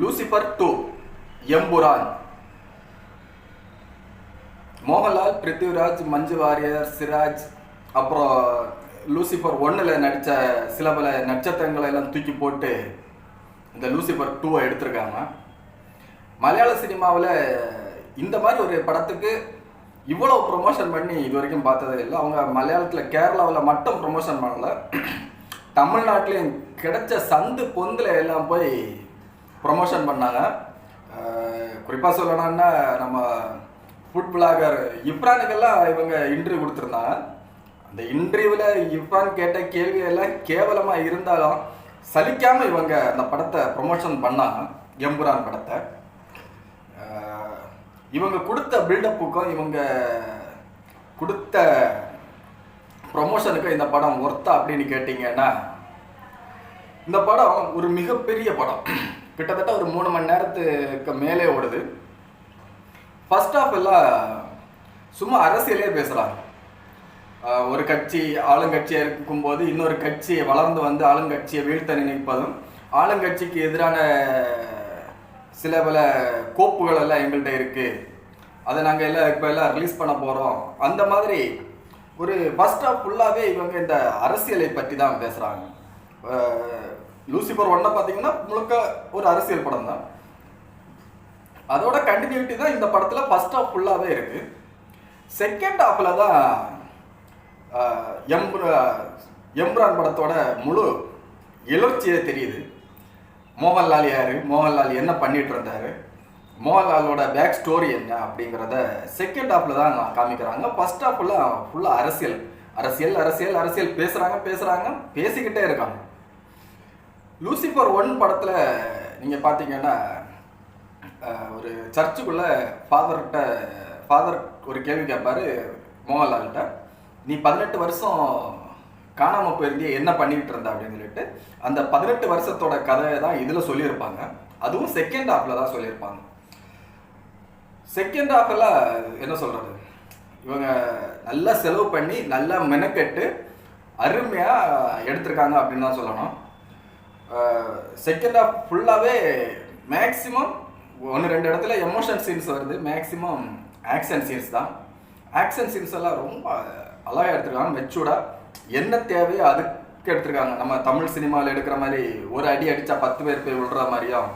Lucifer two Empuraan. Mohanlal Prithviraj Manju Warrier Siraj அப்புறம் Lucifer ஒன்றில் நடித்த சில பல நட்சத்திரங்களை எல்லாம் தூக்கி போட்டு இந்த லூசிபர் டூவை எடுத்திருக்காங்க. மலையாள சினிமாவில் இந்த மாதிரி ஒரு படத்துக்கு இவ்வளோ ப்ரொமோஷன் பண்ணி இது வரைக்கும் பார்த்ததே இல்லை. அவங்க மலையாளத்தில் கேரளாவில் மட்டும் ப்ரொமோஷன் பண்ணலை. தமிழ்நாட்டிலையும் கிடைச்ச சந்து பொந்தில் எல்லாம் போய் ப்ரொமோஷன் பண்ணாங்க. குறிப்பாக சொல்லணும்னா நம்ம ஃபுட் பிளாகர் இப்ரானுக்கெல்லாம் இவங்க இன்டர்வியூ கொடுத்துருந்தாங்க. அந்த இன்டர்வியூவில் இப்ரான் கேட்ட கேள்வி எல்லாம் கேவலமாக இருந்தாலும் சலிக்காமல் இவங்க அந்த படத்தை ப்ரொமோஷன் பண்ணாங்க. எம்புரான் படத்தை. இவங்க கொடுத்த பில்டப்புக்கும் இவங்க கொடுத்த ப்ரொமோஷனுக்கும் இந்த படம் ஒர்த்தா அப்படின்னு கேட்டிங்கன்னா இந்த படம் ஒரு மிகப்பெரிய படம். கிட்டத்தட்ட ஒரு மூணு மணி நேரத்துக்கு மேலே ஓடுது. ஃபர்ஸ்ட் ஆஃப் எல்லாம் சும்மா அரசியலே பேசுகிறாங்க ஒரு கட்சி ஆளுங்கட்சியாக இருக்கும்போது இன்னொரு கட்சி வளர்ந்து வந்து ஆளுங்கட்சியை வீழ்த்த நினைப்பதும் ஆளுங்கட்சிக்கு எதிரான சில பல கோப்புகள் எல்லாம் எங்கள்கிட்ட இருக்குது அதை நாங்கள் எல்லாம் இப்போ எல்லாம் ரிலீஸ் பண்ண போகிறோம் அந்த மாதிரி ஒரு பஸ் ஆஃப் ஃபுல்லாகவே இவங்க இந்த அரசியலை பற்றி தான் பேசுகிறாங்க லூசிபர் ஒன்றை பார்த்தீங்கன்னா முழுக்க ஒரு அரசியல் படம் தான். அதோட கண்டினியூட்டி தான் இந்த படத்தில் ஃபஸ்ட் ஹாஃப் ஃபுல்லாகவே இருக்கு. செகண்ட் ஹாஃபில் தான் எம் எம்ரான் படத்தோட முழு எழுச்சியே தெரியுது. மோகன்லால் யார்? மோகன்லால் என்ன பண்ணிட்டு இருந்தார்? மோகன்லாலோட பேக் ஸ்டோரி என்ன அப்படிங்கிறத செகண்ட் ஹாஃபில் தான் காமிக்கிறாங்க. ஃபஸ்ட் ஹாஃபில் ஃபுல்லாக அரசியல். அரசியல் அரசியல் அரசியல் பேசுகிறாங்க பேசுகிறாங்க பேசிக்கிட்டே இருக்காங்க. லூசிஃபர் ஒன் படத்தில் நீங்கள் பார்த்தீங்கன்னா ஒரு சர்ச்சுக்குள்ளே ஃபாதர்கிட்ட ஃபாதர் ஒரு கேள்வி கேட்பார் மோகன்லால்கிட்ட. நீ பதினெட்டு வருஷம் காணாமல் போயிருந்தியே என்ன பண்ணிட்டு இருந்த? அப்படின்னு சொல்லிட்டு அந்த பதினெட்டு வருஷத்தோட கதையை தான் இதில் சொல்லியிருப்பாங்க. அதுவும் செகண்ட் ஹாஃபில் தான் சொல்லியிருப்பாங்க. செகண்ட் ஹாஃபில் என்ன சொல்கிறது இவங்க நல்லா செலவு பண்ணி நல்லா மெனக்கெட்டு அருமையாக எடுத்திருக்காங்க அப்படின்னு தான் சொல்லணும். செகண்ட் ஆஃப் ஃபுல்லாகவே மேக்ஸிமம் ஒன்று ரெண்டு இடத்துல எமோஷன் சீன்ஸ் வருது. மேக்ஸிமம் ஆக்ஷன் சீன்ஸ் தான். ஆக்ஷன் சீன்ஸ் எல்லாம் ரொம்ப அழகாக எடுத்துருக்காங்க. மெச்சூர்டாக என்ன தேவையோ அதுக்கு எடுத்திருக்காங்க. நம்ம தமிழ் சினிமாவில் எடுக்கிற மாதிரி ஒரு அடி அடித்தா பத்து பேர் போய் விழுற மாதிரியும்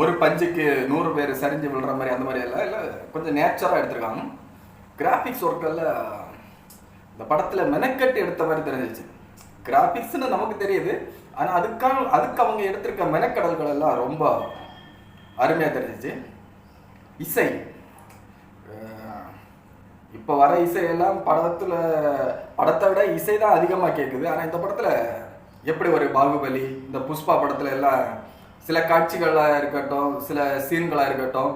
ஒரு பஞ்சுக்கு நூறு பேர் சரிஞ்சு விழுற மாதிரி அந்த மாதிரி எல்லாம் இல்லை கொஞ்சம் நேச்சராக எடுத்திருக்காங்க. கிராஃபிக்ஸ் ஒர்க்கெல்லாம் இந்த படத்தில் மெனக்கட்டு எடுத்த மாதிரி தெரிஞ்சிச்சு. கிராஃபிக்ஸ்னு நமக்கு தெரியுது. ஆனால் அதுக்கான அதுக்கு அவங்க எடுத்திருக்க மெனக்கடல்கள் எல்லாம் ரொம்ப அருமையாக தெரிஞ்சிச்சு. இசை. இப்போ வர இசையெல்லாம் படத்தில் படத்தை விட இசை தான் அதிகமாக கேட்குது ஆனால் இந்த படத்தில் எப்படி ஒரு பாகுபலி இந்த புஷ்பா படத்தில் எல்லாம் சில காட்சிகளாக இருக்கட்டும் சில சீன்களாக இருக்கட்டும்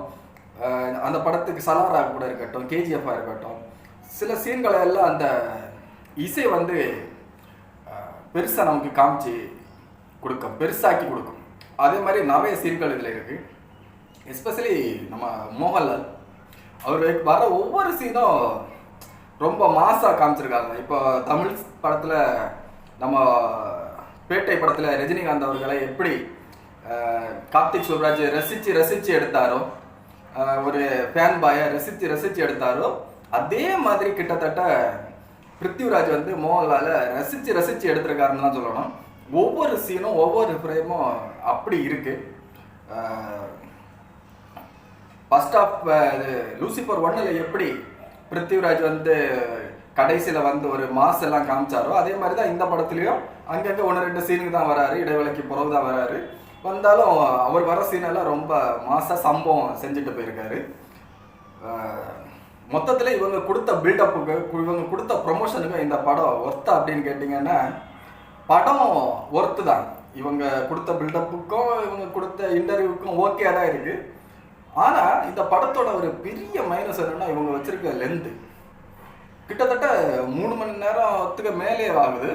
அந்த படத்துக்கு சலாராக கூட இருக்கட்டும் கேஜிஎஃபாக இருக்கட்டும் சில சீன்களை எல்லாம் அந்த இசை வந்து பெருசாக நமக்கு காமிச்சு கொடுக்கும். பெருசாக்கி கொடுக்கும். அதே மாதிரி நிறைய சீர்கள் இதில் இருக்குது எஸ்பெஷலி நம்ம மோகன்லால். அவர் வர ஒவ்வொரு சீனும் ரொம்ப மாசாக காமிச்சிருக்காங்க. இப்போ தமிழ் படத்தில் நம்ம பேட்டை படத்தில் ரஜினிகாந்த் அவர்களை எப்படி கார்த்திக் சுப்ராஜ் ரசித்து ரசித்து எடுத்தாரோ ஒரு ஃபேன் பாயை ரசித்து ரசித்து எடுத்தாரோ அதே மாதிரி கிட்டத்தட்ட பிருத்திவிராஜ் வந்து மோகன்லால ரசித்து ரசித்து எடுத்திருக்காருன்னு தான் சொல்லணும். ஒவ்வொரு சீனும் ஒவ்வொரு ஃப்ரேமும் அப்படி இருக்கு. ஃபர்ஸ்ட் ஆஃப் இது லூசிஃபர் ஒன்னில் எப்படி பிருத்திவிராஜ் வந்து கடைசியில் வந்து ஒரு மாஸ் எல்லாம் காமிச்சாரோ அதே மாதிரி தான் இந்த படத்துலையும் அங்கங்கே ஒன்று ரெண்டு சீனுக்கு தான் வராரு இடைவேளைக்கு பிறகு தான் வராரு. வந்தாலும் அவர் வர சீனெல்லாம் ரொம்ப மாசாக சம்பவம் செஞ்சுட்டு போயிருக்காரு. மொத்தத்தில் இவங்க கொடுத்த பில்டப்புக்கு இவங்க கொடுத்த ப்ரொமோஷனுக்கு இந்த படம் ஒர்த்தா அப்படின்னு கேட்டிங்கன்னா படம் ஒர்த்து தான். இவங்க கொடுத்த பில்டப்புக்கும் இவங்க கொடுத்த இன்டர்வியூக்கும் ஓகே தான் இருக்கு. ஆனால் இந்த படத்தோட ஒரு பெரிய மைனஸ் என்னன்னா இவங்க வச்சுருக்க லென்த்து கிட்டத்தட்ட மூணு மணி நேரத்துக்கு மேலே ஆகுது.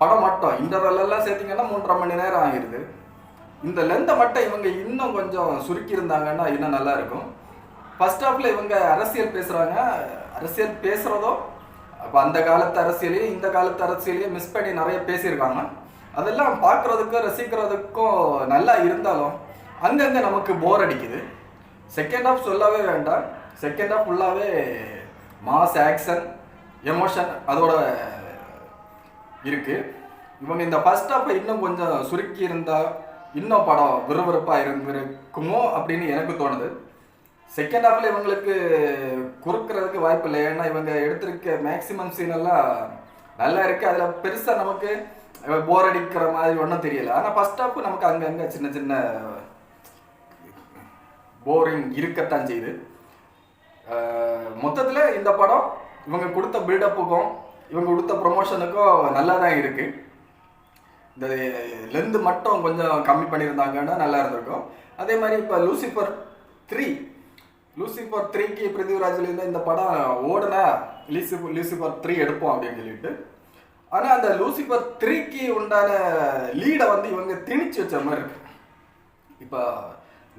படம் மட்டும். இன்டர்வல் எல்லாம் மூன்றரை மணி நேரம் ஆகிருது. இந்த லெந்தை மட்டும் இவங்க இன்னும் கொஞ்சம் சுருக்கி இருந்தாங்கன்னா இன்னும் நல்லா இருக்கும். ஃபர்ஸ்ட் ஹாஃப்ல இவங்க அரசியல் பேசுறாங்க. அரசியல் பேசுறதோ அப்போ அந்த காலத்து அரசியலையும் இந்த காலத்து அரசியலையும் மிஸ் பண்ணி நிறைய பேசியிருக்காங்க. அதெல்லாம் பார்க்குறதுக்கும் ரசிக்கிறதுக்கும் நல்லா இருந்தாலும் அங்கங்கே நமக்கு போர் அடிக்குது. செகண்ட் ஹாஃப் சொல்லவே வேண்டாம். செகண்ட் ஹாஃப் ஃபுல்லாகவே மாஸ் ஆக்ஷன் எமோஷன் அதோட இருக்கு. இவங்க இந்த ஃபர்ஸ்ட் ஹாஃபை இன்னும் கொஞ்சம் சுருக்கி இருந்தா இன்னும் படம் விறுவிறுப்பாக இருந்திருக்குமோ அப்படின்னு எனக்கு தோணுது. செகண்ட் ஹாஃப்ல இவங்களுக்கு குறுக்கிறதுக்கு வாய்ப்பு இல்லை. ஏன்னா இவங்க எடுத்திருக்க மேக்ஸிமம் சீன் எல்லாம் நல்லா இருக்கு. அதுல பெருசா நமக்கு போர் அடிக்கிற மாதிரி ஒன்றும் தெரியல. ஆனா ஃபர்ஸ்ட் ஹாஃப் நமக்கு அங்கங்கே சின்ன சின்ன போரிங் இருக்கத்தான் செய்யுது. மொத்தத்தில் மொத்தத்துல இந்த படம் இவங்க கொடுத்த பில்டப்புக்கும் இவங்க கொடுத்த ப்ரொமோஷனுக்கும் நல்லா தான் இருக்கு. இந்த லெந்து மட்டும் கொஞ்சம் கம்மி பண்ணியிருந்தாங்கன்னா நல்லா இருந்திருக்கும். அதே மாதிரி இப்போ லூசிஃபர் த்ரீ லூசிஃபர் த்ரீக்கு பிருத்திவிராஜ்லேருந்து இந்த படம் ஓடுனா லூசிஃபர் லூசிஃபர் த்ரீ எடுப்போம் அப்படின்னு சொல்லிட்டு. ஆனால் அந்த லூசிஃபர் த்ரீக்கு உண்டான லீடை வந்து இவங்க திணிச்சு வச்ச மாதிரி இருக்கு. இப்போ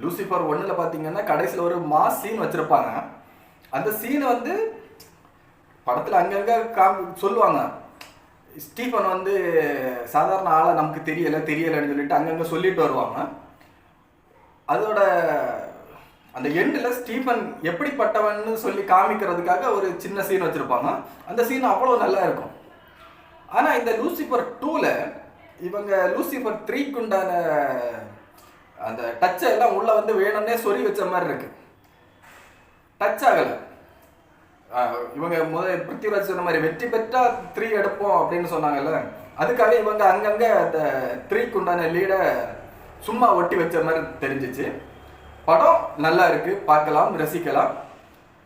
லூசிஃபர் ஒன்றில் பார்த்தீங்கன்னா கடைசியில் ஒரு மாஸ் சீன் வச்சுருப்பாங்க. அந்த சீன் வந்து படத்தில் அங்கங்கே கா சொல்லுவாங்க. ஸ்டீஃபன் வந்து சாதாரண ஆளை நமக்கு தெரியலை தெரியலைன்னு சொல்லிட்டு அங்கங்கே சொல்லிட்டு வருவாங்க. அதோட அந்த எண்டில் ஸ்டீஃபன் எப்படிப்பட்டவன்னு சொல்லி காமிக்கிறதுக்காக ஒரு சின்ன சீன் வச்சுருப்பாங்க. அந்த சீன் அவ்வளோ நல்லா இருக்கும். ஆனால் இந்த லூசிஃபர் டூவில் இவங்க லூசிஃபர் த்ரீக்குண்டான அந்த டச்சை எல்லாம் உள்ளே வந்து வேணும்னே சொறி வச்ச மாதிரி இருக்கு. டச் ஆகலை. இவங்க முத பிருத்திவிராஜ் சொன்ன மாதிரி வெற்றி பெற்றா த்ரீ எடுப்போம் அப்படின்னு சொன்னாங்கல்ல. அதுக்காக இவங்க அங்கங்கே அந்த த்ரீக்குண்டான லீடை சும்மா ஒட்டி வச்ச மாதிரி தெரிஞ்சிச்சு. படம் நல்லா இருக்கு பார்க்கலாம் ரசிக்கலாம்.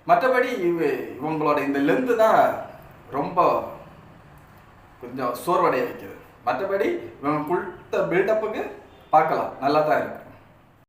மற்றபடி இவ இவங்களோட இந்த லெந்து தான் ரொம்ப கொஞ்சம் சோர்வடைய வைக்குது. மற்றபடி இவங்க கொடுத்த பில்டப்புக்கு பார்க்கலாம். நல்லா தான் இருக்கு.